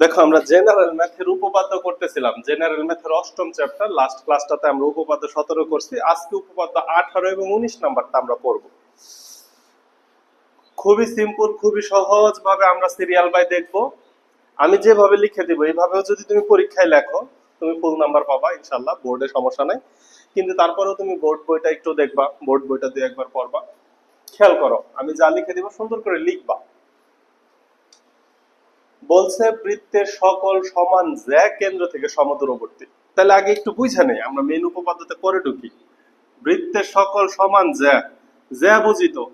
দেখো, আমরা জেনারেল ম্যাথের উপপাদ্য করতেছিলাম। জেনারেল ম্যাথের অষ্টম চ্যাপ্টার লাস্ট ক্লাসটাতে আমরা উপপাদ্য সতেরো করছি। আজকে উপপাদ্য আঠারো এবং উনিশ নাম্বারটা আমরা পড়ব। খুবই সিম্পল খুবই সহজ ভাবে আমরা সিরিয়াল বাই দেখব। আমি যেভাবে লিখে দিব, এইভাবেও যদি তুমি পরীক্ষায় লেখো, তুমি ফুল নাম্বার পাবা ইনশাল্লাহ বোর্ডে সমস্যা নাই। কিন্তু তারপরেও তুমি বোর্ড বইটা একটু দেখবা বোর্ড বইটা দুই একবার পড়বা। খেয়াল করো, আমি যা লিখে দিব সুন্দর করে লিখবা। বলছে বৃত্তের সকল সমান জ্যা কেন্দ্র থেকে সমদূরবর্তী। তাহলে আগে একটু বুঝে নেই, আমরা মেন উপপাদ্যতে করে ঢুকি। বৃত্তের সকল সমান জ্যা জ্যা বুঝি তো?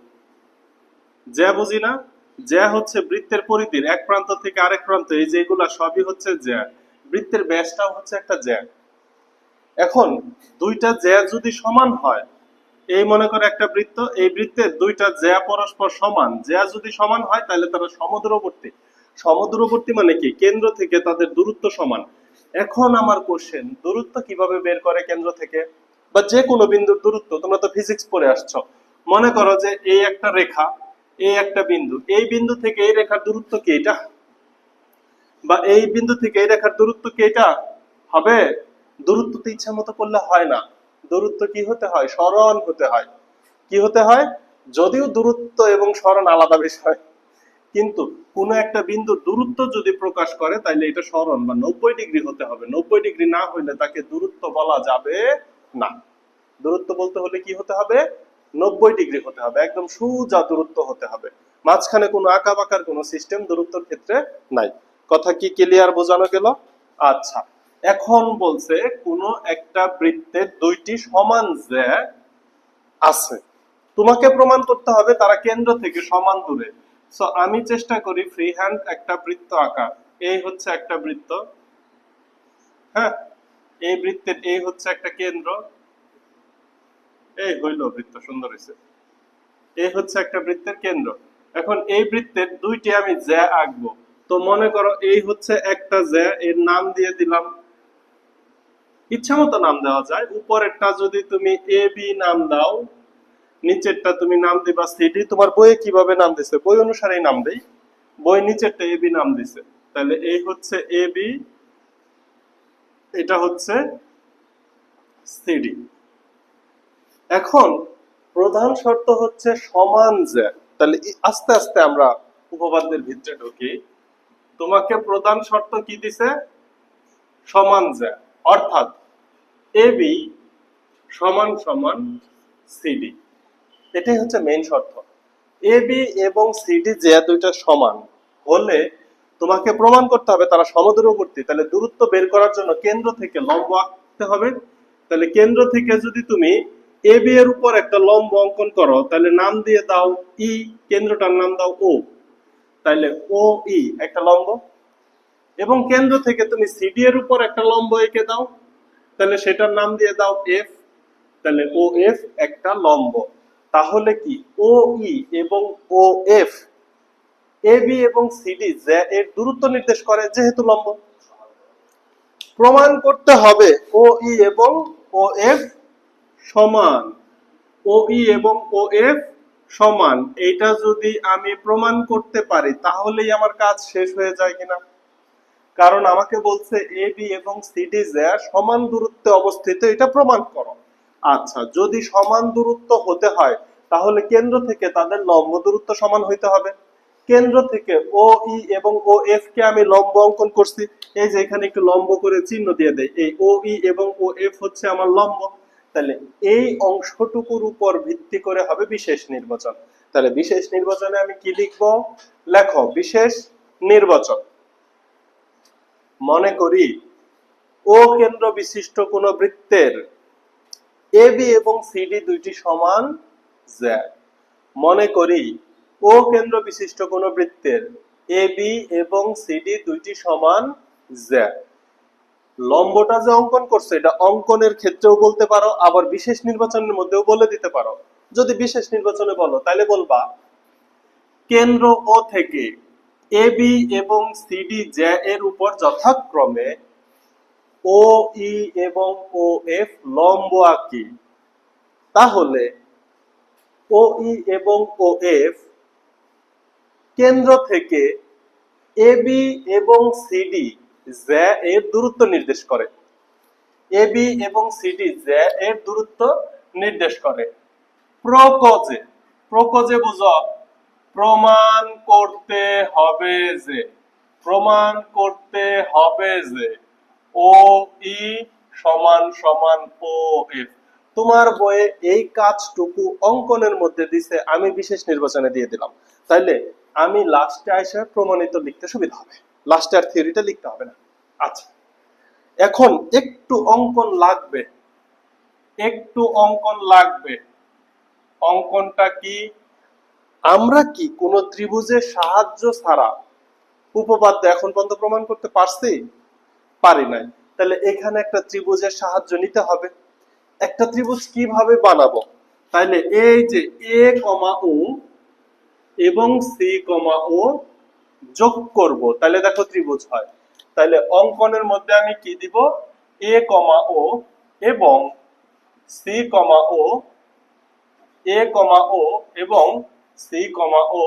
জ্যা বুঝি না? জ্যা হচ্ছে বৃত্তের পরিধির এক প্রান্ত থেকে আরেক প্রান্ত, এই যেগুলা সবই হচ্ছে জ্যা বৃত্তের ব্যাসটাও হচ্ছে একটা জ্যা এখন দুইটা জ্যা যদি সমান হয়, এই মনে করে একটা বৃত্ত, এই বৃত্তের দুইটা জ্যা পরস্পর সমান। জ্যা যদি সমান হয়, তাহলে তারা সমদূরবর্তী। সমদূরবর্তী মানে কি? কেন্দ্র থেকে তাদের দূরত্ব সমান। এখন আমার কোশ্চেন দূরত্ব কীভাবে বের করে কেন্দ্র থেকে? বা যে কোনো বিন্দুর দূরত্ব, তোমরা তো ফিজিক্স পড়ে আসছো। মনে করো যে এই একটা রেখা, এই একটা বিন্দু, এই বিন্দু থেকে এই রেখার দূরত্ব কি এটা? বা এই বিন্দু থেকে এই রেখার দূরত্ব কি এটা? হবে? দূরত্ব তো ইচ্ছা মতো করলে হয় না। দূরত্ব কি হতে হয়? সরণ হতে হয়। কি হতে হয়? যদিও দূরত্ব এবং সরণ আলাদা বিষয় কিন্তু কোন একটা বিন্দুর দূরত্ব যদি প্রকাশ করে তাহলে এটা সরণ বা নব্বই ডিগ্রি হতে হবে। নব্বই ডিগ্রি না হইলে তাকে দূরত্ব বলা যাবে না। দূরত্ব বলতে হলে কি হতে হবে? নব্বই ডিগ্রি হতে হবে, একদম সোজা দূরত্ব হতে হবে। মাঝখানে কোনো আঁকা বাঁকার কোনো সিস্টেম দূরত্বের ক্ষেত্রে নাই। কথা কি ক্লিয়ার বোঝানো গেল? আচ্ছা এখন বলছে কোন একটা বৃত্তের দুইটি সমান জ্যা আছে। তোমাকে প্রমাণ করতে হবে তারা কেন্দ্র থেকে সমান দূরে। সো আমি চেষ্টা করি ফ্রি হ্যান্ড একটা বৃত্ত আঁকা। এই হচ্ছে একটা বৃত্ত। হ্যাঁ? এই বৃত্তের এই হচ্ছে একটা কেন্দ্র। এই হইল বৃত্ত, সুন্দর হয়েছে এই হচ্ছে একটা বৃত্তের কেন্দ্র। এখন এই বৃত্তের দুইটি আমি জ্যা আঁকবো। তো মনে করো এই হচ্ছে একটা জ্যা, এর নাম দিয়ে দিলাম। ইচ্ছা মতো নাম দেওয়া যায়। উপরেরটা যদি তুমি এ বি নাম দাও নিচেরটা তুমি নাম দিবা সিডি তোমার বইয়ে কীভাবে নাম দিছে? বই অনুসারেই নাম দেই। বই নিচেরটা এ, বি নাম দিছে। তাহলে এই হচ্ছে এ, বি, এটা হচ্ছে সিডি এখন প্রধান শর্ত হচ্ছে সমান জ্যা তাহলে আস্তে আস্তে আমরা উপপাদ্যের ভিতরে ঢুকি। তোমাকে প্রধান শর্ত কি দিছে? সমান জ্যা অর্থাৎ এ, বি সমান সমান সিডি এটাই হচ্ছে মেইন শর্ত। এ বি এবং সিডি যে দুইটা সমান, হলে তোমাকে প্রমাণ করতে হবে তারা সমদূরবর্তী। তাহলে দূরত্ব বের করার জন্য কেন্দ্র থেকে লম্ব আঁকতে হবে। তাহলে কেন্দ্র থেকে যদি তুমি এ বি এর উপর একটা লম্ব অঙ্কন করো, তাহলে নাম দিয়ে দাও ই কেন্দ্রটার নাম দাও ও তাহলে ও ই একটা লম্ব। এবং কেন্দ্র থেকে তুমি সিডি এর উপর একটা লম্ব এঁকে দাও। তাহলে সেটার নাম দিয়ে দাও এফ তাহলে ও এফ একটা লম্ব। তাহলে কি? ও ই এবং ও এফ এ বি এবং সিডি যে এর দূরত্ব নির্দেশ করে যেহেতু লম্ব। প্রমাণ করতে হবে ও ই এবং ও এফ সমান ও ই এবং ও এফ সমান। এইটা যদি আমি প্রমাণ করতে পারি, তাহলেই আমার কাজ শেষ হয়ে যায় কিনা? কারণ আমাকে বলছে এ বি এবং সিডি জ্যা সমান দূরত্বে অবস্থিত, এটা প্রমাণ করো। আচ্ছা যদি সমান দূরত্ব হতে হয়, তাহলে কেন্দ্র থেকে তাদের লম্ব দূরত্ব সমান হইতে হবে। কেন্দ্র থেকে ও ই এবং ও এফ কে আমি লম্ব অঙ্কন করছি। এই যে এখানে একটু লম্ব করে চিহ্ন দিয়ে দেয় এই ও ই এবং ও এফ হচ্ছে আমার লম্ব। তাহলে এই অংশটুকুর উপর ভিত্তি করে হবে বিশেষ নির্বাচন। তাহলে বিশেষ নির্বাচনে আমি কি লিখব? লেখো, বিশেষ নির্বাচন। মনে করি ও কেন্দ্র বিশিষ্ট কোন বৃত্তের এ বি এবং সিডি দুইটি সমান জ্যা মনে করি ও কেন্দ্র বিশিষ্ট কোন বৃত্তের এ বি এবং সিডি দুইটি সমান জ্যা লম্বটা যে অঙ্কন করছে, এটা অঙ্কনের ক্ষেত্রেও বলতে পারো, আবার বিশেষ নির্বাচনের মধ্যেও বলে দিতে পারো। যদি বিশেষ নির্বাচনে বলো, তাহলে বলবা, কেন্দ্র ও থেকে এ বি এবং সিডি জ্যা এর উপর যথাক্রমে ও, ই এবং ও, এফ লম্ব আঁকি। তাহলে ও, ই এবং ও, এফ কেন্দ্র থেকে এবি এবং সিডি জ্যা এর দূরত্ব নির্দেশ করে। এবি এবং সিডি জ্যা এর দূরত্ব নির্দেশ করে। প্রকজে প্রকজে বুঝো, প্রমাণ করতে হবে যে, প্রমাণ করতে হবে যে ও সমান সমান, ও, এফ। তোমার বইয়ে এই কাজটুকু অঙ্কনের মধ্যে দিছে, আমি বিশেষ নির্বাচনে দিয়ে দিলাম। তাইলে আমি লাস্টে প্রমাণিত লিখতে সুবিধা হবে। থিওরিটা লিখতে হবে না। আচ্ছা। এখন একটু অঙ্কন লাগবে। একটু অঙ্কন লাগবে। অঙ্কনটা কি? আমরা কি কোন ত্রিভুজের সাহায্য ছাড়া উপপাদ্য এখন পর্যন্ত প্রমাণ করতে পারছি? পারি নাই। তাহলে এখানে একটা ত্রিভুজের সাহায্য নিতে হবে। একটা ত্রিভুজ কীভাবে বানাবো? তাহলে এই যে এ কমা ও এবং সি কমা ও যোগ করব। তাহলে দেখো ত্রিভুজ হয়। তাহলে অঙ্কনের মধ্যে আমি কি দিব? এ কমা ও এবং সি কমা ও, এ কমা ও এবং সি কমা ও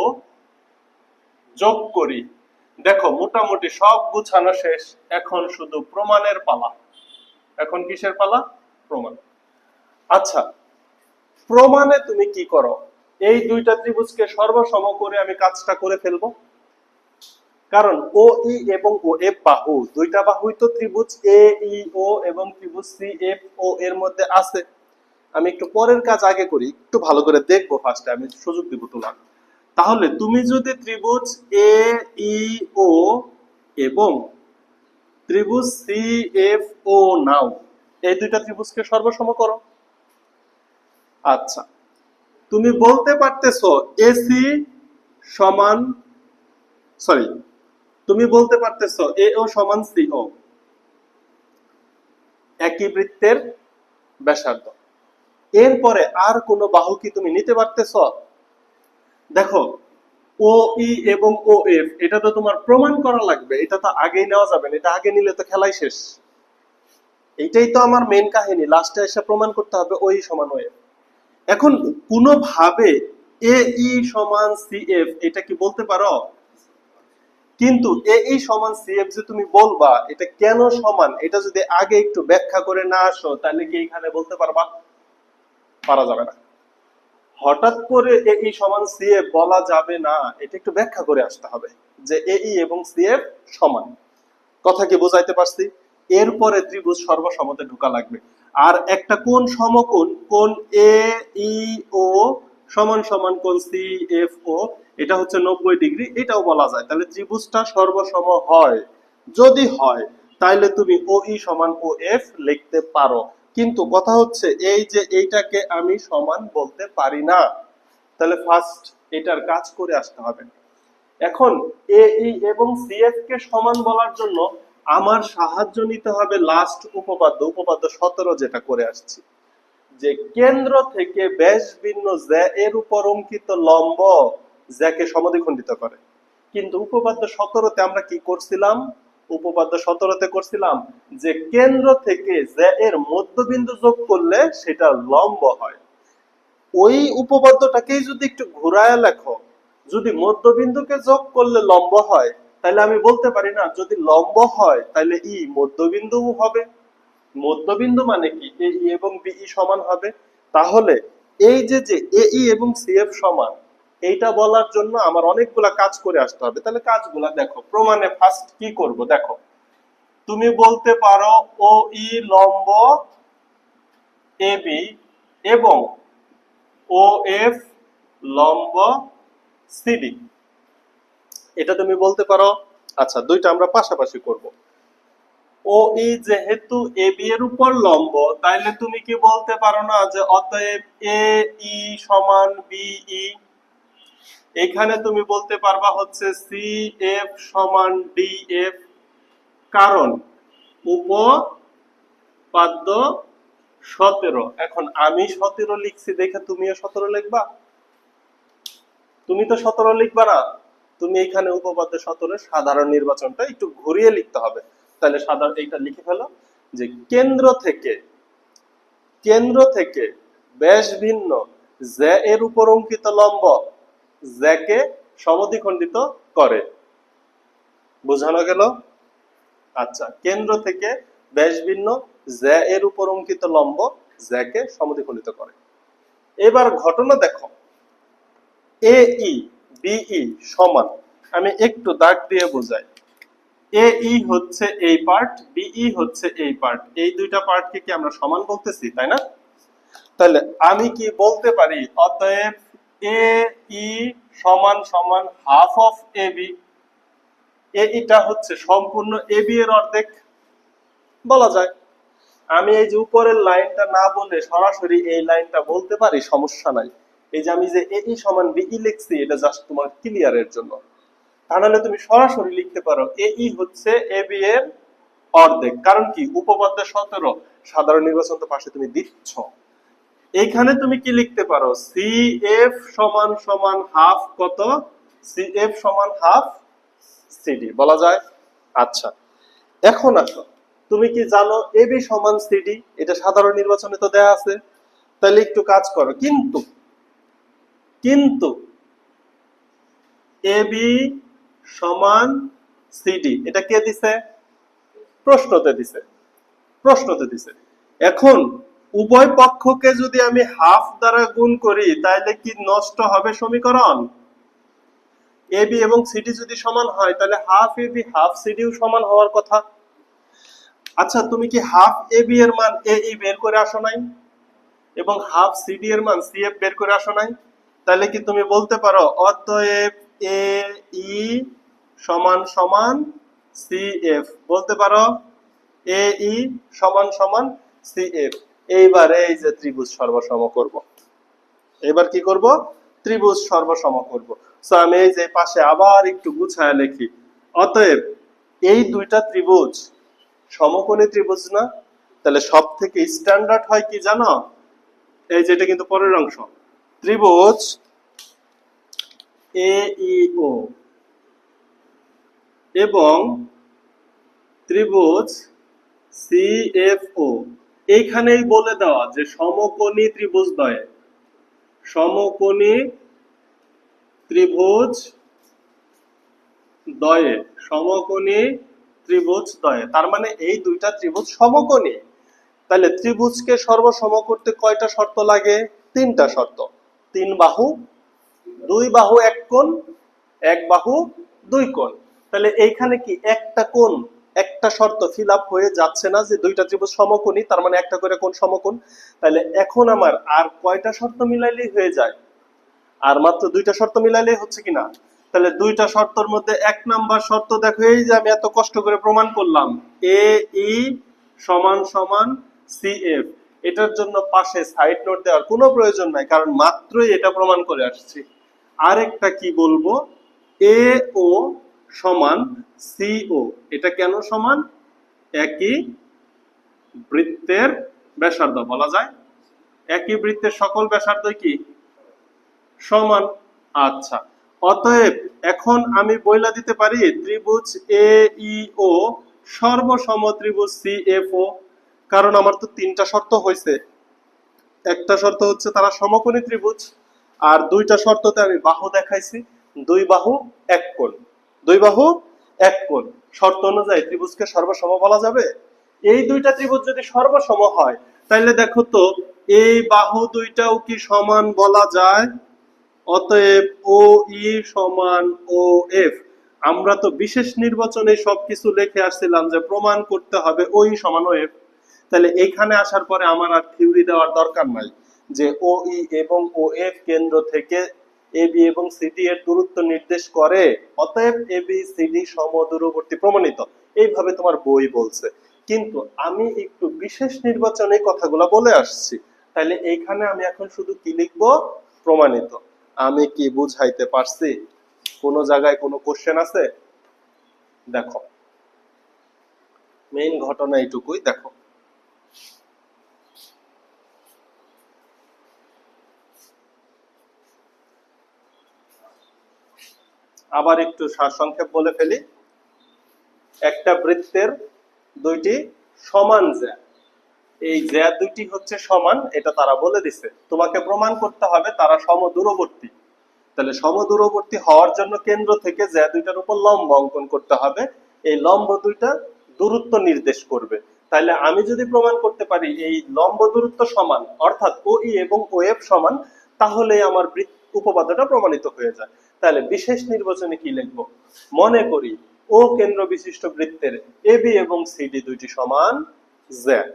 যোগ করি। দেখো, মোটামুটি সব গুছানো শেষ, এখন শুধু প্রমাণের পালা। এখন কিসের পালা? প্রমাণ। আচ্ছা প্রমাণে তুমি কি করো? এই দুইটা ত্রিভুজকে সর্বসম করে আমি কাজটা করে ফেলব। কারণ ও, ই এবং ও, এফ বাহু দুইটা বাহুই তো ত্রিভুজ এ, ই, ও এবং ত্রিভুজ সি, এফ, ও এর মধ্যে আছে। আমি একটু পরের কাজ আগে করি, একটু ভালো করে দেখব ফার্স্টে আমি সুযোগ দিব তোমার। তাহলে তুমি যদি ত্রিভুজ এ ই ও এবং ত্রিভুজ সি এফ ও নাও, এই দুইটা ত্রিভুজকে সর্বসম করো। আচ্ছা তুমি বলতে পারতেছো এসি সমান সরি তুমি বলতে পারতেছো এ ও সমান সি ও একই বৃত্তের ব্যাসার্ধ। এরপরে আর কোনো বাহু কি তুমি নিতে পারতেছ? দেখো ও ই এবং ও এফ এটা তো তোমার প্রমাণ করা লাগবে, এটা তো আগেই নেওয়া যাবে এটা আগে নিলে তো খেলাই শেষ। এইটাই তো আমার মেন কাহিনী লাস্টে এসে প্রমাণ করতে হবে ওই সমান ও এফ এখন কোনোভাবে এ ই সমান সি এফ এটা কি বলতে পারো? কিন্তু এ ই সমান সি এফ যে তুমি বলবা, এটা কেন সমান? এটা যদি আগে একটু ব্যাখ্যা করে না আসো, তাহলে কি এখানে বলতে পারবা? পারা যাবে না। হঠাৎ করে এ ই সমান সি এফ বলা যাবে না, এটা একটু ব্যাখ্যা করে আসতে হবে যে এ ই এবং সি এফ সমান। কথা কি বোঝাইতে পারছি? এরপরে ত্রিভুজ সর্বসমতে ঢোকা লাগবে। আর একটা কোন সমকোণ কোন এ ই ও সমান সমান কোন সি এফ ও এটা হচ্ছে নব্বই ডিগ্রি, এটাও বলা যায়। তাহলে ত্রিভুজটা সর্বসম হয়। যদি হয় তাহলে তুমি ও ই সমান ও এফ লিখতে পারো। কিন্তু কথা হচ্ছে এই যে এইটাকে আমি সমান বলতে পারি না। তাহলে ফার্স্ট এটার কাজ করে আসতে হবে। এখন এ ই এবং সিএফ কে সমান বলার জন্য আমার সাহায্য নিতে হবে লাস্ট উপপাদ্য উপপাদ্য সতেরো যেটা করে আসছি। যে কেন্দ্র থেকে ব্যাস ভিন্ন এর উপর অঙ্কিত লম্ব জ্যাকে সমদ্বিখণ্ডিত করে। কিন্তু উপপাদ্য সতেরোতে আমরা কি করছিলাম? উপপাদ্য সতেরোতে করছিলাম যে কেন্দ্র থেকে জ্যা এর মধ্যবিন্দু যোগ করলে সেটা লম্ব হয়। ওই উপপাদ্যটাকেই যদি একটু ঘুরায় লেখো, যদি মধ্যবিন্দুকে যোগ করলে লম্ব হয়, তাহলে আমি বলতে পারি না, যদি লম্ব হয়, তাহলে ই মধ্যবিন্দু হবে। মধ্যবিন্দু মানে কি? এ ই এবং বিই সমান হবে। তাহলে এই যে যে এ ই এবং সিএফ সমান এইটা বলার জন্য আমার অনেকগুলা কাজ করে আসতে হবে। তাহলে কাজগুলা দেখো, প্রমাণে ফার্স্ট কি করব? দেখো, তুমি বলতে পারো ও ই লম্ব এ বি এবং ও এফ লম্ব সিডি এটা তুমি বলতে পারো আচ্ছা দুইটা আমরা পাশাপাশি করব। ও ই যেহেতু এ বি এর উপর লম্ব, তাইলে তুমি কি বলতে পারো না যে অতএব এ ই সমান বি ই এখানে তুমি বলতে পারবা হচ্ছে সি এফ সমান ডি এফ কারণ উপপাদ্য সতেরো। এখন আমি সতেরো লিখছি, দেখে তুমিও সতেরো লিখবা? তুমি তো সতেরো লিখবা না। তুমি এখানে উপপাদ্য সতেরো, সাধারণ নির্বাচনটা একটু ঘুরিয়ে লিখতে হবে। তাহলে সাধারণ এইটা লিখে ফেলো যে কেন্দ্র থেকে কেন্দ্র থেকে ব্যাস ভিন্ন, জ্যা এর উপর অঙ্কিত লম্ব জ্যাকে সমদ্বিখণ্ডিত করে। বোঝানো গেল? আচ্ছা কেন্দ্র থেকে ব্যাস ভিন্ন জ্যা এর উপর অঙ্কিত লম্ব জ্যাকে সমদ্বিখণ্ডিত করে। এবার ঘটনা দেখো। এ ই বিই সমান। আমি একটু দাগ দিয়ে বোঝাই। এ ই হচ্ছে এই পার্ট বিই হচ্ছে এই পার্ট এই দুইটা পার্টকে কি আমরা সমান বলতেছি, তাই না? তাহলে আমি কি বলতে পারি? অতএব এ ই সমান সমান হাফ অফ এ বি এটা হচ্ছে সম্পূর্ণ এ বি এর অর্ধেক। বলা যায়, আমি এই যে উপরের লাইনটা না বলে সরাসরি এই লাইনটা বলতে পারি, সমস্যা নাই। এই যে আমি যে এ ই সমান বিই লিখছি, এটা জাস্ট তোমার ক্লিয়ারের জন্য। তাহলে তুমি সরাসরি লিখতে পারো এ ই হচ্ছে এ বি এর অর্ধেক। কারণ কি? উপপাদ্য সতেরো, সাধারণ নির্বাচন তো পাশে তুমি দিচ্ছ। এইখানে তুমি কি লিখতে পারো? সি এফ সমান সমান হাফ কত? সি এফ সমান হাফ সিডি বলা যায়? আচ্ছা। এখন আসো। তুমি কি জানো এবি সমান সিডি এটা সাধারণ নির্বাচনে তো দেয়া আছে। তাহলে একটু কাজ করো। কিন্তু কিন্তু এবি সমান সিডি এটা কে দিছে? প্রশ্নতে দিছে। প্রশ্নতে দিছে। এখন উভয় পক্ষকে যদি আমি হাফ দ্বারা গুণ করি তাহলে কি নষ্ট হবে সমীকরণ? এবি এবং সিডি যদি সমান হয় তাহলে হাফ এবি হাফ সিডিও সমান হওয়ার কথা। আচ্ছা তুমি কি হাফ এবি এর মান এ, ই বের করে আসো নাই? এবং হাফ সিডি এর মান সিএফ বের করে আসো নাই? তাহলে কি তুমি বলতে পারো, অতএব এ, ই সমান সমান সিএফ বলতে পারো, এ, ই সমান সমান সিএফ এইবার এই যে ত্রিভুজ সর্বসম করব। এবার কি করব? ত্রিভুজ সর্বসম করব। সো আমি এই যে পাশে আবার একটু গুছায় লিখি। অতএব এই দুইটা ত্রিভুজ সমকোণী ত্রিভুজ না? তাহলে সব থেকে স্ট্যান্ডার্ড হয় কি জানো? এই যে এটা কিন্তু পরের অংশ। ত্রিভুজ এ ই ও এবং ত্রিভুজ সি এফ ও এইখানেই বলে দেওয়া যে সমকোণী ত্রিভুজ দ্বয়ে সমকোণী ত্রিভুজ দ্বয়ে সমকোণী ত্রিভুজ দ্বয়ে তার মানে এই দুইটা ত্রিভুজ সমকোণী। তাহলে ত্রিভুজকে সর্বসম করতে কয়টা শর্ত লাগে? তিনটা শর্ত। তিন বাহু, দুই বাহু এক কোণ, এক বাহু দুই কোণ। তাহলে এইখানে কি একটা কোণ একটা শর্ত ফিল আপ হয়ে যাচ্ছে না যে দুইটা ত্রিভুজ সমকোণী, তার মানে একটা করে কোন সমকোণ। তাহলে এখন আমার আর কয়টা শর্ত মিলাইলেই হয়ে যায়? আর মাত্র দুইটা শর্ত মিলাইলেই হচ্ছে কিনা? তাহলে দুইটা শর্তর মধ্যে এক নাম্বার শর্ত দেখো, এই যে আমি এত কষ্ট করে প্রমাণ করলাম। এ ই সমান সমান সি এফ এটার জন্য পাশে সাইড নোট দেওয়ার কোনো প্রয়োজন নাই, কারণ মাত্রই এটা প্রমাণ করে আসছি। আরেকটা কি বলব? এ ও সমান সি ও এটা কেন সমান? একই বৃত্তের ব্যাসার্ধ, বলা যায়। একই বৃত্তের সকল ব্যাসার্ধ কি? সমান। আচ্ছা। অতএব এখন আমি বইলা দিতে পারি ত্রিভুজ এ ও সর্বসম ত্রিভুজ সি এফ ও কারণ আমার তো তিনটা শর্ত হয়েছে একটা শর্ত হচ্ছে তারা সমকোণী ত্রিভুজ, আর দুইটা শর্ততে আমি বাহু দেখাইছি। দুই বাহু, এক কোণ। দুই বাহু, এক কোণ। শর্ত অনুযায়ী ত্রিভুজকে সর্বসম বলা যাবে। এই দুইটা ত্রিভুজ যদি সর্বসম হয় তাহলে দেখো তো, এই বাহু দুইটাও কি সমান বলা যায়? অতএব ও ই সমান ও এফ। আমরা তো বিশেষ নির্বাচনে সবকিছু লিখে আসছিলাম যে প্রমাণ করতে হবে ওই সমান ও এফ। তাহলে এখানে আসার পরে আমার আর থিওরি দেওয়ার দরকার নাই যে ও ই এবং ও এফ কেন্দ্র থেকে এ বি এবং সিডি এর দূরত্ব নির্দেশ করে, অতএব এ বি সিডি সমদূরবর্তী প্রমাণিত। এইভাবে তোমার বই বলছে। কিন্তু আমি একটু বিশেষ নির্বাচনে কথাগুলো বলে আসছি। তাহলে এইখানে আমি এখন শুধু কি লিখব? প্রমাণিত। আমি কি বুঝাইতে পারছি? কোন জায়গায় কোনো কোশ্চেন আছে? দেখো। মেইন ঘটনা এইটুকুই, দেখো। আবার একটু সারসংক্ষেপ বলে ফেলি। একটা বৃত্তের দুইটি সমান জ্যা। এই জ্যা দুইটি হচ্ছে সমান, এটা তারা বলে দিছে। তোমাকে প্রমাণ করতে হবে, তারা সমদূরবর্তী। তাহলে সমদূরবর্তী হওয়ার জন্য কেন্দ্র থেকে যে দুইটার উপর লম্ব অঙ্কন করতে হবে। এই লম্ব দুইটা দূরত্ব নির্দেশ করবে। তাহলে আমি যদি প্রমাণ করতে পারি এই লম্ব দূরত্ব সমান, অর্থাৎ ও ই এবং ও এফ সমান, তাহলে আমার উপপাদ্যটা প্রমাণিত হয়ে যায়। তাহলে বিশেষ নির্বাচনে কি লিখব? মনে করি, ও কেন্দ্র বিশিষ্ট বৃত্তের এ বি এবং সিডি দুইটি সমান জ্যাড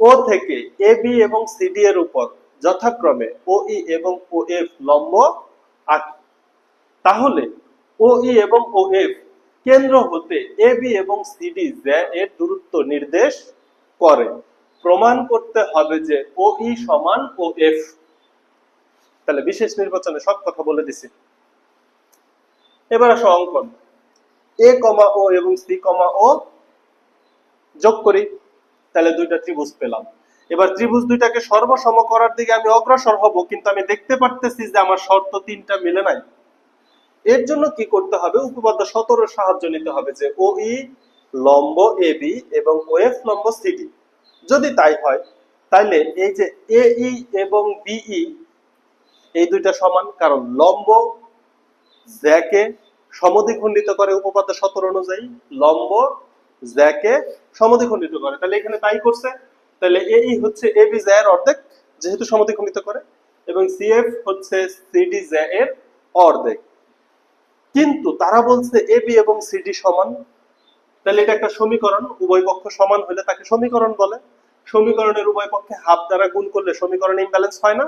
ও থেকে এ বি এবং সিডি এর উপর যথাক্রমে ও ই এবং ও এফ লম্ব আঁকি। তাহলে ও ই এবং ও এফ কেন্দ্র হতে এ বি এবং সিডি এর দূরত্ব নির্দেশ করে। প্রমাণ করতে হবে যে ও ই সমান ও এফ তাহলে বিশেষ নির্বাচনে সব কথা বলে দিছি। এবার আসো অঙ্কন। এ কমা ও এবং সি কমা ও যোগ করি, তাহলে দুইটা ত্রিভুজ পেলাম। এবার ত্রিভুজ দুইটাকে সর্বসম করার দিকে আমি অগ্রসর হব, কিন্তু আমি দেখতে পারতেছি যে আমার শর্ত তিনটা মিলে নাই। এর জন্য কি করতে হবে? উপপাদ্য সতেরোর সাহায্য নিতে হবে যে ও ই লম্ব এ বি এবং ও এফ লম্ব সিডি যদি তাই হয়, তাইলে এই যে এ ই এবং বিই এই দুইটা সমান, কারণ লম্ব জ্যাকে সমদ্বিখণ্ডিত করে উপপাদ্য সতেরো অনুযায়ী, লম্ব জ্যাকে সমদ্বিখণ্ডিত করে। তাহলে এখানে তাই করছে। তাহলে এই হচ্ছে এ বি জ্যা এর অর্ধেক, যেহেতু সমদ্বিখণ্ডিত করে, এবং সিএফ হচ্ছে সিডি জ্যা এর অর্ধেক। কিন্তু তারা বলছে এ বি এবং সিডি সমান। তাহলে এটা একটা সমীকরণ, উভয় পক্ষ সমান হলে তাকে সমীকরণ বলে। সমীকরণের উভয় পক্ষে হাফ দ্বারা গুণ করলে সমীকরণ ইমব্যালেন্স হয় না।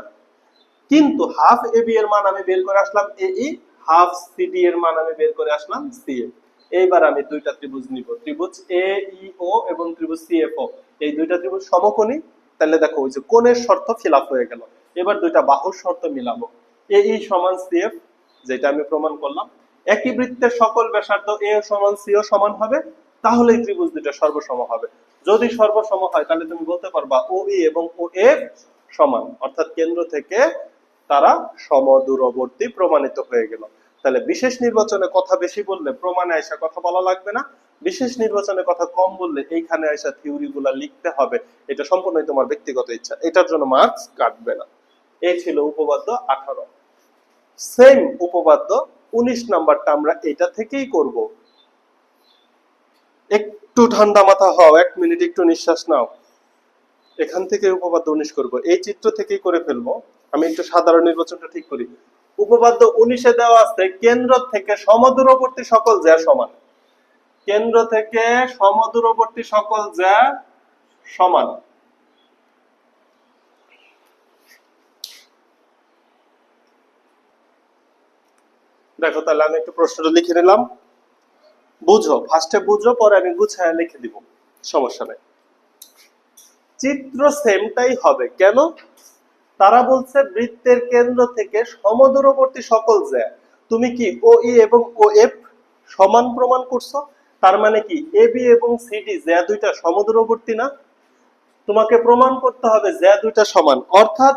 কিন্তু হাফ এ বি এর মান আমি বের করে আসলাম এ ই হাফ সিডি এর মান আমি বের করে আসলাম সি এ এইবার আমি দুইটা ত্রিভুজ নিব, ত্রিভুজ এ ই ও এবং ত্রিভুজ সি এফ ও এই দুইটা ত্রিভুজ সমকোণী, তাহলে দেখো ওই যে কোণের শর্ত ফিল হয়ে গেল। এবার দুইটা বাহুর শর্ত মিলাবো। এ ই সমান সি এফ যেটা আমি প্রমাণ করলাম। একই বৃত্তের সকল ব্যাসার্ধ এ সমান সি ও সমান হবে, তাহলে এই ত্রিভুজ দুইটা সর্বসম হবে। যদি সর্বসম হয়, তাহলে তুমি বলতে পারবা ও ই এবং ও এফ সমান, অর্থাৎ কেন্দ্র থেকে তারা সমদূরবর্তী প্রমাণিত হয়ে গেল। তাহলে বিশেষ নির্বাচনে কথা বেশি বললে প্রমাণে আইসা কথা বলা লাগবে না। বিশেষ নির্বাচনে কথা কম বললে এইখানে আইসা থিওরি গুলা লিখতে হবে। এটা সম্পূর্ণই তোমার ব্যক্তিগত ইচ্ছা। এটার জন্য মার্কস কাটবে না। এই ছিল উপপাদ্য আঠারো। সেম উপপাদ্য উনিশ নাম্বারটা আমরা এটা থেকেই করব। একটু ঠান্ডা মাথা হও, এক মিনিট একটু নিঃশ্বাস নাও। এখান থেকে উপপাদ্য উনিশ করব। এই চিত্র থেকেই করে ফেলব। আমি একটু সাধারণ নির্বাচনটা ঠিক করি। উপপাদ্য উনিশে দেওয়া আছে, কেন্দ্র থেকে সমদূরবর্তী সকল জ্যা সমান। কেন্দ্র থেকে সমদূরবর্তী সকল জ্যা সমান। দেখো তাহলে আমি একটু প্রশ্নটা লিখে নিলাম। বুঝো ফার্স্টে বুঝো, পরে আমি গুছায় লিখে দিব। সমস্যা নেই। চিত্র সেমটাই হবে। কেন? তারা বলছে বৃত্তের কেন্দ্র থেকে সমদূরবর্তী সকল জ্যা তুমি কি ও ই এবং ও এফ সমান প্রমাণ করছ? তার মানে কি এ বি এবং সিডি জ্যা দুইটা সমদূরবর্তী না? তোমাকে প্রমাণ করতে হবে জ্যা দুইটা সমান। অর্থাৎ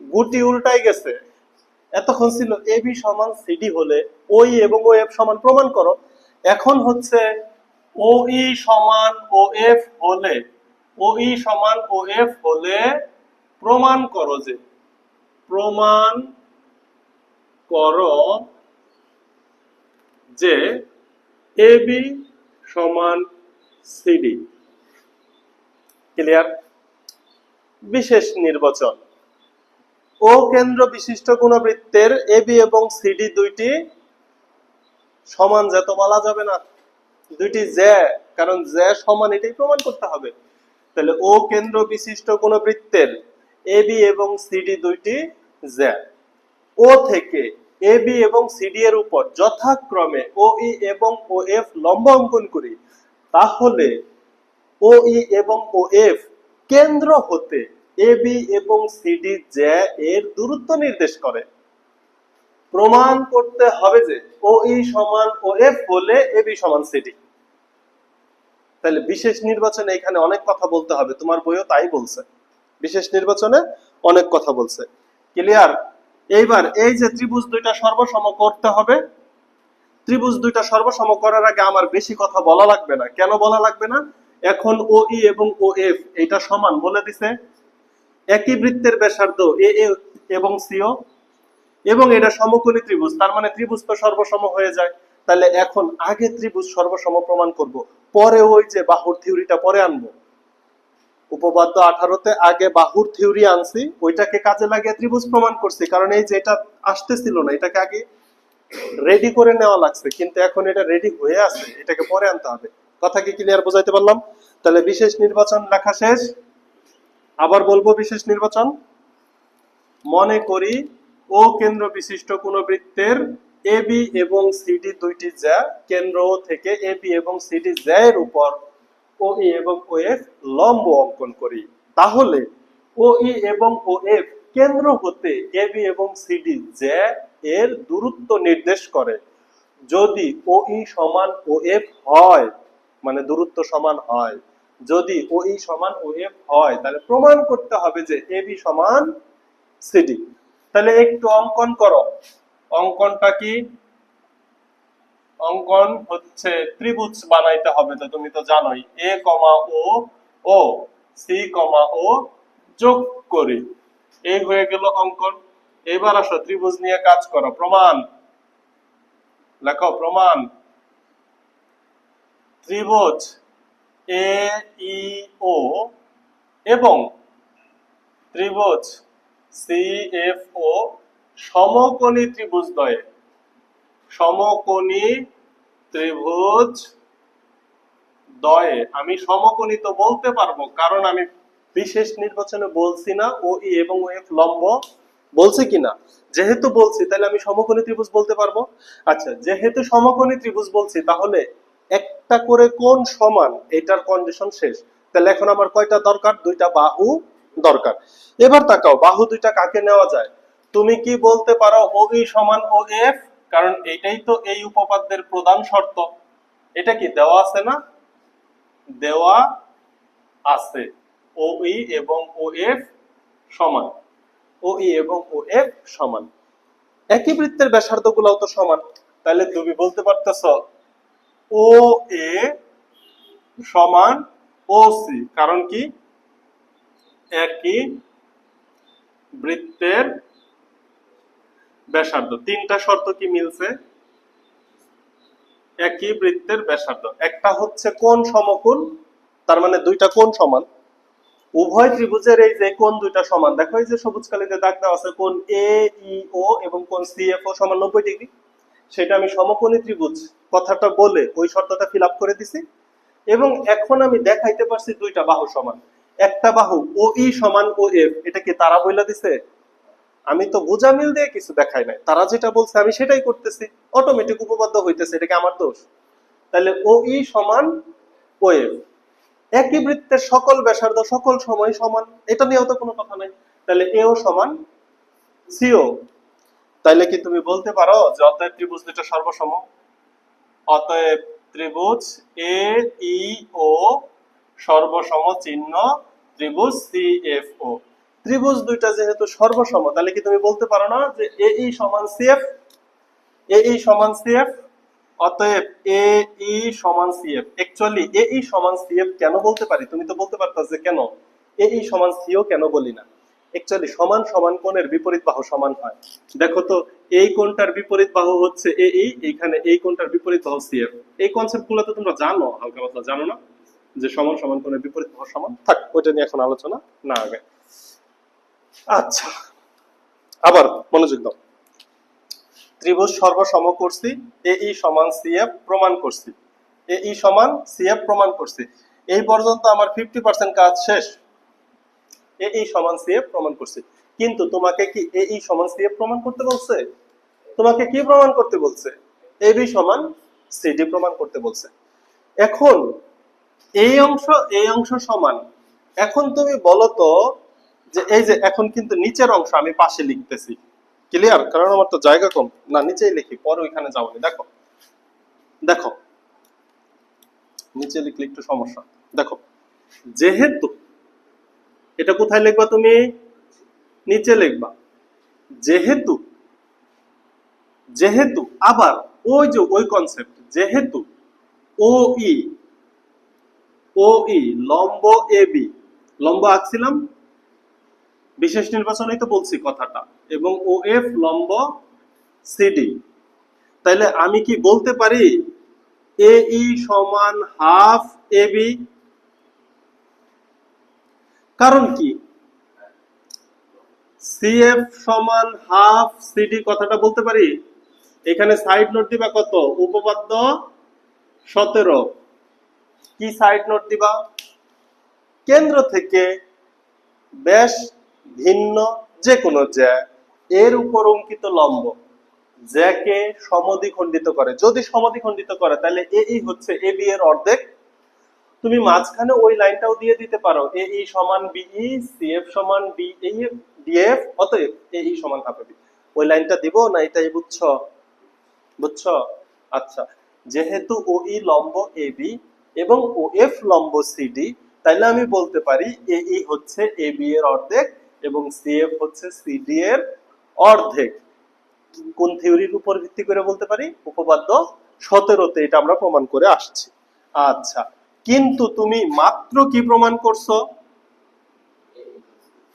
গুটি উল্টাই গেছে। এতক্ষণ ছিল এ বি সমান সিডি হলে ও ই এবং ও এফ সমান প্রমাণ করো। এখন হচ্ছে ও ই সমান ও এফ হলে ও ই সমান ও এফ হলে প্রমাণ করো যে, প্রমাণ করো যে এ, বি সমান সিডি ক্লিয়ার বিশেষ নির্বাচন। ও কেন্দ্র বিশিষ্ট কোন বৃত্তের এ, বি এবং সিডি দুইটি সমান যে তো বলা যাবে না। দুইটি জ্যা কারণ জ্যা সমান এটাই প্রমাণ করতে হবে। তাহলে ও কেন্দ্র বিশিষ্ট কোন বৃত্তের এ বি এবং সিডি দুইটি জ্যা ও থেকে এ বি এবং সিডি এর উপর যথাক্রমে ও ই এবং ও এফ লম্ব অঙ্কন করি, তাহলে ও ই এবং ও এফ কেন্দ্র হতে এ বি এবং সিডি জ্যা এর দূরত্ব নির্দেশ করে। প্রমাণ করতে হবে যে ও ই সমান ও এফ হলে এ বি সমান সিডি তাহলে বিশেষ নির্বাচনে এখানে অনেক কথা বলতে হবে, তোমার বইও তাই বলছে। বিশেষ নির্বাচনে অনেক কথা বলছে। ক্লিয়ার? এইবার এই যে ত্রিভুজ দুইটা সর্বসম করতে হবে, ত্রিভুজ দুইটা সর্বসম করার আগে আমার বেশি কথা বলা লাগবে না। কেন বলা লাগবে না? এখন ও ই এবং ও এফ এটা সমান বলে দিছে। একই বৃত্তের ব্যাসার্ধ এ এ এবং সিও এবং এটা সমকোণী ত্রিভুজ, তার মানে ত্রিভুজ তো সর্বসম হয়ে যায়। তাহলে এখন আগে ত্রিভুজ সর্বসম প্রমাণ করব, পরে ওই যে বাহুর থিওরিটা পরে আনব। উপপাদ্য আঠারোতে আগে বাহুর থিওরি আনছি, ওইটাকে কাজে লাগিয়ে ত্রিভুজ প্রমাণ করছি, কারণ এই যে এটা আসতেছিল না, এটাকে আগে রেডি করে নেওয়া লাগছে, কিন্তু এখন এটা রেডি হয়ে আছে, এটাকে পরে আনতে হবে। কথা কি ক্লিয়ার বোঝাইতে পারলাম? তাহলে বিশেষ নির্বাচন লেখা শেষ। আবার বলব বিশেষ নির্বাচন। মনে করি ও কেন্দ্র বিশিষ্ট কোন বৃত্তের এ বি এবং সিডি দুইটি যা কেন্দ্র থেকে এ বি এবং সিডি জ্যা এর উপর ও ই এবং ও এফ লম্ব অঙ্কন করি। তাহলে ও ই এবং ও এফ কেন্দ্র হতে এ বি এবং সিডি জ্যা এর দূরত্ব নির্দেশ করে। যদি ও ই সমান ও এফ হয় মানে দূরত্ব সমান হয়, যদি ও ই সমান ও এফ হয়, তাহলে প্রমাণ করতে হবে যে এ বি সমান সিডি তাহলে একটু অঙ্কন করো। অঙ্কনটা কি? অঙ্কন হচ্ছে ত্রিভুজ বানাইতে হবে তো তুমি তো জানোই। এ কমা ও ও, সি কমা ও যোগ করি। এই হয়ে গেল অঙ্কন। এবার আসো, ত্রিভুজ নিয়ে কাজ করো। প্রমাণ। লেখো, প্রমাণ। ত্রিভুজ এ, ই, ও এবং ত্রিভুজ সি, এফ, ও সমকোণী ত্রিভুজ দ্বয়ে সমকোণী ত্রিভুজ দয়ে। আমি সমকোণী তো বলতে পারব, কারণ আমি বিশেষ নির্বাচনে বলছি না, ও ই এবং ও এফ লম্ব। কিনা যেহেতু বলছি, তাহলে আমি সমকোণী ত্রিভুজ বলতে পারব? আচ্ছা যেহেতু সমকোণী ত্রিভুজ বলছি, তাহলে একটা করে কোণ সমান, এটার কন্ডিশন শেষ। তাহলে এখন আমার কয়টা দরকার? দুইটা বাহু দরকার। এবার তাকাও, বাহু দুইটা কাকে নেওয়া যায়? তুমি কি বলতে পারো ও ই সমান ও এফ? কারণ এটাই তো এই উপপাদ্যের প্রধান শর্ত। এটা কি দেওয়া আছে না? দেওয়া আছে। ও ই এবং ও এফ সমান। ও ই এবং ও এফ সমান। একই বৃত্তের ব্যাসার্ধ গুলাও তো সমান। তাহলে তুমি বলতে পারতেছ ও এ সমান ও সি কারণ কি? একই বৃত্তের ব্যাসার্ধ। তিনটা শর্ত কি মিলছে? একই বৃত্তের ব্যাসার্ধ। একটা হচ্ছে কোণ সমকোণ, তার মানে দুইটা কোণ সমান। উভয় ত্রিভুজের এই যে কোণ দুইটা সমান, দেখো এই যে সবুজ কালিতে দাগ দেওয়া আছে, কোণ এ ই ও এবং কোণ সি এফ ও সমান নব্বই ডিগ্রি। সেটা আমি সমকোণী ত্রিভুজ, কথাটা বলে ওই শর্তটা ফিল করে দিছি। এবং এখন আমি দেখাইতে পারছি দুইটা বাহু সমান। একটা বাহু ও ই সমান ও এফ এটা কি তারা বইলা দিছে? আমি তো বোঝা মিল দিয়ে কিছু দেখাই নাই। তারা যেটা বলছে, আমি সেটাই করতেছি। অটোমেটিক উপপাদ্য হইতেছে এটা কি আমার দোষ। তাহলে ও ই সমান ও এফ একই বৃত্তের সকল ব্যাসার্ধ সকল সময় সমান। এটা নিয়েও তো কোনো কথা নাই। তাহলে এও সমান সিও। তাইলে কি তুমি বলতে পারো যে অতএব ত্রিভুজ দুটো সর্বসম? অতএব ত্রিভুজ এ, ই, ও সর্বসম চিহ্ন ত্রিভুজ সি, এফ, ও। ত্রিভুজ দুইটা যেহেতু সর্বসম, তাহলে কি তুমি বলতে পারো না যে এ ই সমান সি এফ? এ ই সমান সি এফ? অতএব এ ই সমান C F. Actually A E সমান সি এফ কেন বলতে পারি? তুমি তো বলতে পারতা যে কেন? এ ই সমান সিও কেন বলি না? অ্যাকচুয়ালি সমান সমান কোণের বিপরীত বাহু সমান হয়। দেখো তো, এই কোণটার বিপরীত বাহু হচ্ছে এ ই, এইখানে এই কোণটার বিপরীত বাহু সি এফ। এই কনসেপ্টগুলো তো তোমরা জানো, হালকা পাতলা জানো না? যে সমান সমান কোণের বিপরীত বাহু সমান? থাক, ওইটা নিয়ে এখন আলোচনা না আগে। আচ্ছা। আবার মনোযোগ দাও। ত্রিভুজ সর্বসম করছি, এ ই সমান সিএফ প্রমাণ করছি। এ ই সমান সিএফ প্রমাণ করছি। এই পর্যন্ত আমার ফিফটি পার্সেন্ট কাজ শেষ। এ ই সমান সিএফ প্রমাণ করছি। কিন্তু তোমাকে কি এ ই সমান সিএফ প্রমাণ করতে বলছে? তোমাকে কি প্রমাণ করতে বলছে? এ বি সমান সিডি প্রমাণ করতে বলছে। এখন এই অংশ এই অংশ সমান। এখন তুমি বলো তো যে এই যে এখন কিন্তু নিচের অংশ আমি পাশে লিখতেছি। ক্লিয়ার কারণ আমার তো জায়গা কম। না, নিচেই লিখি, পরে ওইখানে যাবনি দেখো দেখো, নিচে লিখলে একটু সমস্যা। দেখো, যেহেতু এটা কোথায় লিখবা তুমি? নিচে লিখবা। যেহেতু যেহেতু আবার ওই যে ওই কনসেপ্ট যেহেতু ও ই ও ই লম্ব এ বি লম্ব আঁকছিলাম? বিশেষ নির্বাচনেই তো বলছি কথাটা। এবং ও এফ লম্ব সিডি তাইলে আমি কি বলতে পারি? এ ই সমান হাফ এ বি কারণ কি? সিএফ সমান হাফ সিডি কথাটা বলতে পারি? এখানে সাইড নোট দিবা কত? উপপাদ্য সতেরো। কি সাইড নোট দিবা? কেন্দ্র থেকে ব্যাস ভিন্ন যে কোনো জ্যা এর উপর অঙ্কিত লম্ব। জ্যাকে সমদ্বিখণ্ডিত করে। যদি সমদ্বিখণ্ডিত করে, তাহলে এ ই হচ্ছে এ বি এর অর্ধেক। তুমি মাঝখানে ওই লাইনটাও দিয়ে দিতে পারো। এ ই সমান বিই সি এফ সমান বি ডিএফ অতএব এ ই সমান হাফ বি। ওই লাইনটা দিব না এটাই বুঝছ? বুঝছ? আচ্ছা। যেহেতু ও ই লম্ব এ বি এবং ও এফ লম্ব সিডি তাইলে আমি বলতে পারি এ ই হচ্ছে এ বি এর অর্ধেক। এবং সি এফ হচ্ছে সিডি এর অর্ধেক। কোন থিওরির উপর ভিত্তি করে বলতে পারি? উপপাদ্য সতেরোতে এটা আমরা প্রমাণ করে আসছি। আচ্ছা কিন্তু তুমি মাত্র কি প্রমাণ করছ?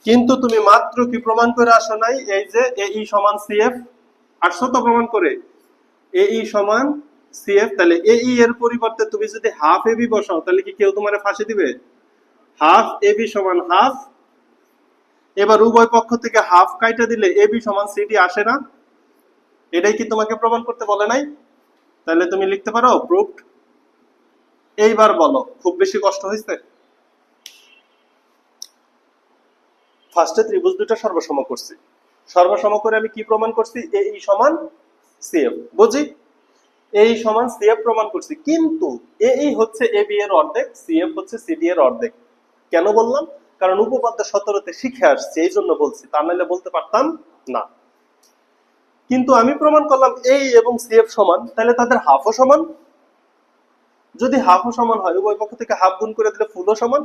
কিন্তু তুমি মাত্র কি প্রমাণ করে আসো নাই? এই যে এ ই সমান সিএফ আসছো তো প্রমাণ করে। এ ই সমান সিএফ তাহলে এ ই এর পরিবর্তে তুমি যদি হাফ এ এবি বসাও, তাহলে কি কেউ তোমারে ফাঁসি দিবে? হাফ এবি সমান হাফ এবার উভয় পক্ষ থেকে হাফ কাইটা দিলে এবি সমান সিডি আসে না। এটাই কি তোমাকে প্রমাণ করতে বলে নাই? তাহলে তুমি লিখতে পারো প্রুফড এইবার বলো, খুব বেশি কষ্ট হয়েছে ফার্স্টে ত্রিভুজ দুটো সর্বসম করছি। সর্বসম করে আমি কি প্রমাণ করছি? এ, ই সমান সিএফ বুঝি? এ, ই সমান সিএফ প্রমাণ করছি। কিন্তু এ, ই হচ্ছে এ বি এর অর্ধেক সিএফ হচ্ছে সিডি এর অর্ধেক। কেন বললাম? কারণ উপপাদ্য সতেরোতে শিখে আসছি, এই জন্য বলছি। তা নাহলে বলতে পারতাম না। কিন্তু আমি প্রমাণ করলাম এই এবং সিএফ সমান, তাহলে তাদের হাফও সমান। যদি হাফও সমান হয়, উভয় পক্ষ থেকে হাফ গুণ করে দিলে ফুলও সমান।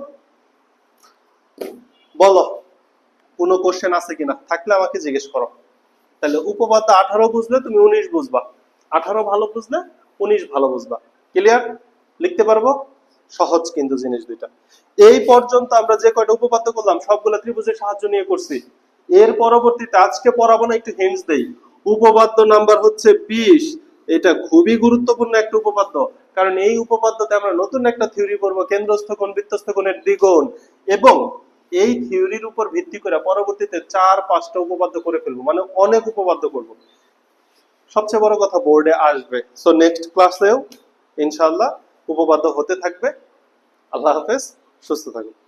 বলো, কোনো কোশ্চেন আছে কিনা? থাকলে আমাকে জিজ্ঞেস করো। তাহলে উপপাদ্য আঠারো বুঝলে তুমি উনিশ বুঝবা। আঠারো ভালো বুঝলে, উনিশ ভালো বুঝবা। ক্লিয়ার লিখতে পারব? সহজ কিন্তু জিনিস দুইটা। এই পর্যন্ত আমরা যে কয়টা উপপাদ্য করলাম, সবগুলো ত্রিভুজের সাহায্য নিয়ে করছি। এর পরবর্তীতে আজকে পড়াবো না, একটু হিন্টস দেই। উপপাদ্য নাম্বার হচ্ছে বিশ। এটা খুবই গুরুত্বপূর্ণ একটা উপপাদ্য, কারণ এই উপপাদ্যতে আমরা নতুন একটা থিওরি পড়ব, কেন্দ্রস্থ কোণ বৃত্তস্থ কোণের দ্বিগুণ। এবং এই থিওরির উপর ভিত্তি করে পরবর্তীতে চার, পাঁচটা উপপাদ্য করে ফেলব মানে অনেক উপপাদ্য করব। সবচেয়ে বড় কথা বোর্ডে আসবে। সো নেক্সট ক্লাসেও ইনশাআল্লাহ। উপপাদ্য হতে থাকবে। আল্লাহ হাফেজ সুস্থ থাকুন।